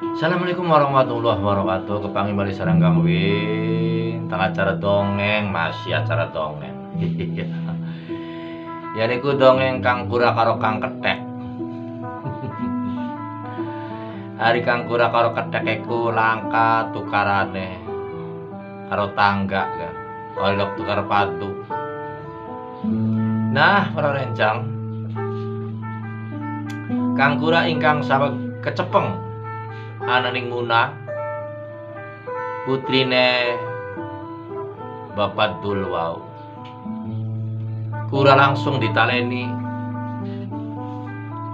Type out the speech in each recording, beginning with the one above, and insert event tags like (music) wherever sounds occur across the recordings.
Assalamualaikum warahmatullahi wabarakatuh. Kepangi balik sarang gangwin Tengah acara dongeng Masih acara dongeng. (laughs) Ya niku dongeng Kang Kura karo Kang Ketek. (laughs) Hari Kang Kura karo Ketek iku langka tukarane. Karo tangga kan Olok tukar padu Nah para rencang. Kang Kura ingkang sabak kecepeng ananing Muna putrine Bapak Dul wau. Kura langsung ditaleni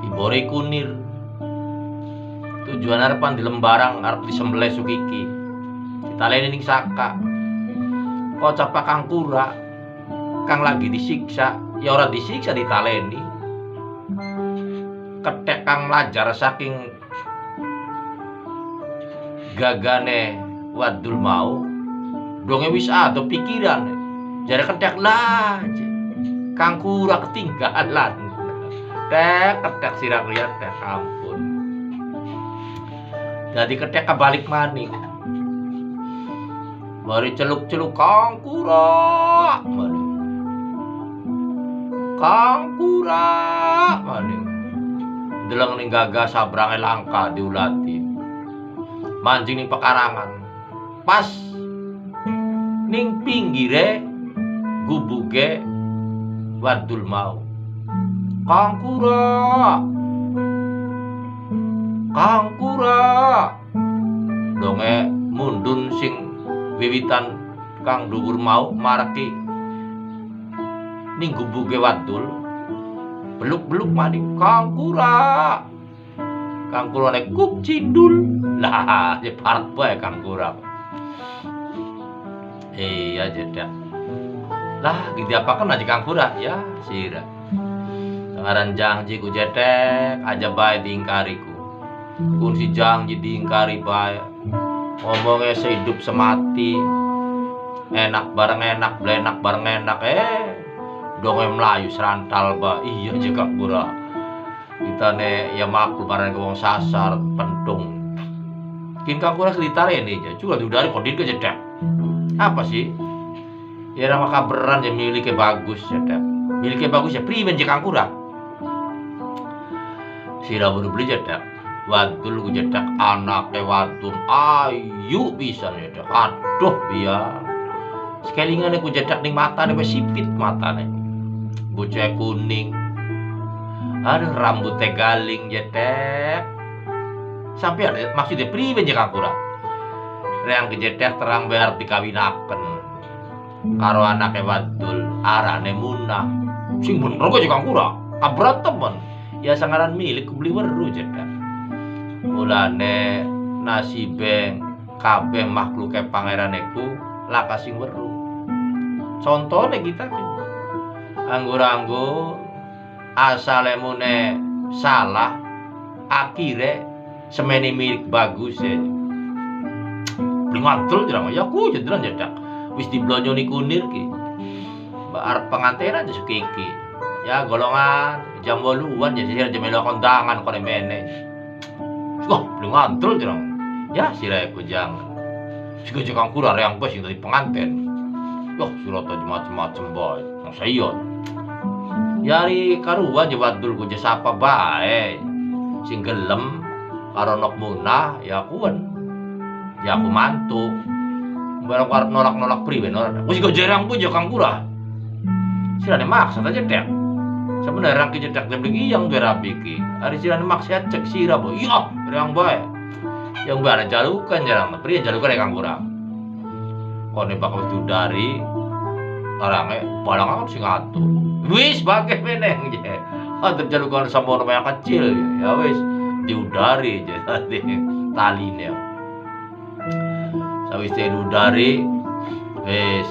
dibori kunir tujuan arepan di lembarang arep disembelih sukiki ditaleni ning saka kok capa kang kura kang lagi disiksa. Ya ora disiksa ditaleni. Ketek kang lajar saking gagane wadul mau donge wis ada pikiran. Jare ketek lah kang kura ketinggalan. Tek ketek sirah lihat tek ampun. Jadi ketek kebalik maning Mari celuk-celuk kang kura. Mari. Kang kura. Mari. Deleng ning gagah sabrange langka diulati mancing ning pekarangan. Pas ning pinggire gubuge wadul mau. Kang kura. Kang kura. Donge mundun sing wiwitan kang dhuwur mau maraki ning gubuge wadul beluk-beluk maning kang kura kang kura nek kup cindul. Lah (laughs) ya parat bae iya jedak lah gitu apa kan aja kang kura ya sira. Sekarang janji ku jetek aja bae diingkariku. Kun si janji diingkari bae. Ngomongnya sehidup semati. Enak bareng enak blenak bareng enak. Eh dongeng melayu serantal ba iya kang kura kita ne ya makul barang ke wong sasar pentung kin kang kurang kelitare ini aja juga diudari kodin ke jedak apa sih? Ya nama kabaran ya miliknya bagus jedak miliknya bagus ya primen je kang kurang sira baru beli jedak wadul ku jedak anaknya wadun ayu bisa jedak aduh biar. Sekelingan ku jedak ning mata nih sipit mata nih bocah kuning aduh rambutnya galing jetek sampai ada maksudnya priwen je kang kurang yang kejetek terang bayar dikawinaken karo anaknya wadul arane munah. Sing bener kok je kang kurang kabrat temen. Ya sangaran milik beli weru jetek mulane nasibe kabeh makhluk pangeran iku laka sing weru. Contohnya kita anggur-anggur asale mune salah akhire semeni milik bagus ya beli mantul jirang ya aku jadiran jadak wis diblonyo ni kunir ki. Arep pengantinan aja sukiki ya golongan jam boluan ya sih jam melo kondangan kone mene. Wah beli mantul jirang ya aku jangan Sika jekang kurang yang bos yang dari pengantin. Yoh, surat aja macem-macem boy Yang sayot Yari karuan jebadul ku sapa bae. Sing gelem karo nok munah ya kuwen. Ya aku mantu. Barang karep nolak-nolak priwe ora. Go jarang pun yo Kang Kura. Sirane maksud aja dek. Sebenarnya ki cedak dem iki yang gue rapi ki. Ari sirane maksud cek sira bo. Iya, yang bae. Yang bae jalukan jarang. Jalukan ya Kang Kura. Kone bakal dari orangnya balang aku sing ngatur wis bagai meneng je ada jalukan sama orang yang kecil ya wis. Diudari je (laughs) tadi talinya sawis diudari wis.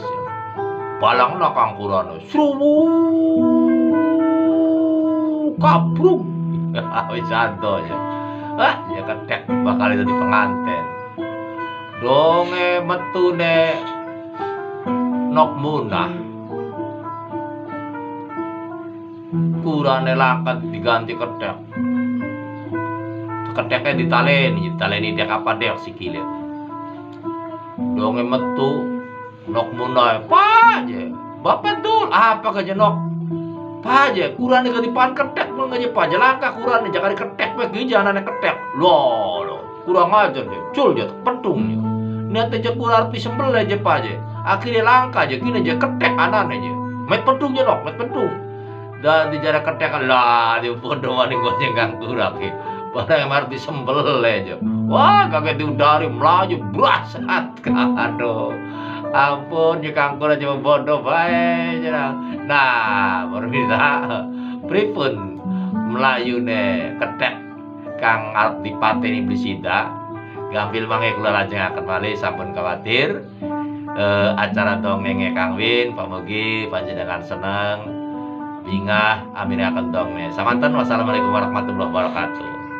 Balang nak kangkuran seru kabruk (laughs) wis santo ya ah ya ketek bakal itu di pengantin. Donge metune nok munah. Kurane langkat diganti ketek. Keteknya ditaleni ditaleni dia apa dek sikile donge metu nok munai pa aja bapak dul apa ke jenok pa aja kurang ke dipan ketek mau ngaji pa aja langkah kurang nih jangan ketek pe jangan ketek. Lo lo kurang aja deh cul dia pentung dia. Niat aja kurang pi sembel aja pa akhirnya langkah aja kini aja ketek anan aja met pentung aja dok met pentung dan di jarak ketek lah di bodoh mana gue jenggang kurang Barang yang harus disembel aja. Wah, kagak diudari melaju brasat. (laughs) Aduh. Ampun, ya kangkul aja bodoh bae Nah, baru bisa (laughs) pripun melayu ne ketek kang arep dipateni blisida. Gampil mangke kula lajengaken malih sampun khawatir. Eh, acara dongenge Kang Win, pamugi panjenengan seneng bingah amin akan dong nih. Samantan wassalamualaikum warahmatullahi wabarakatuh.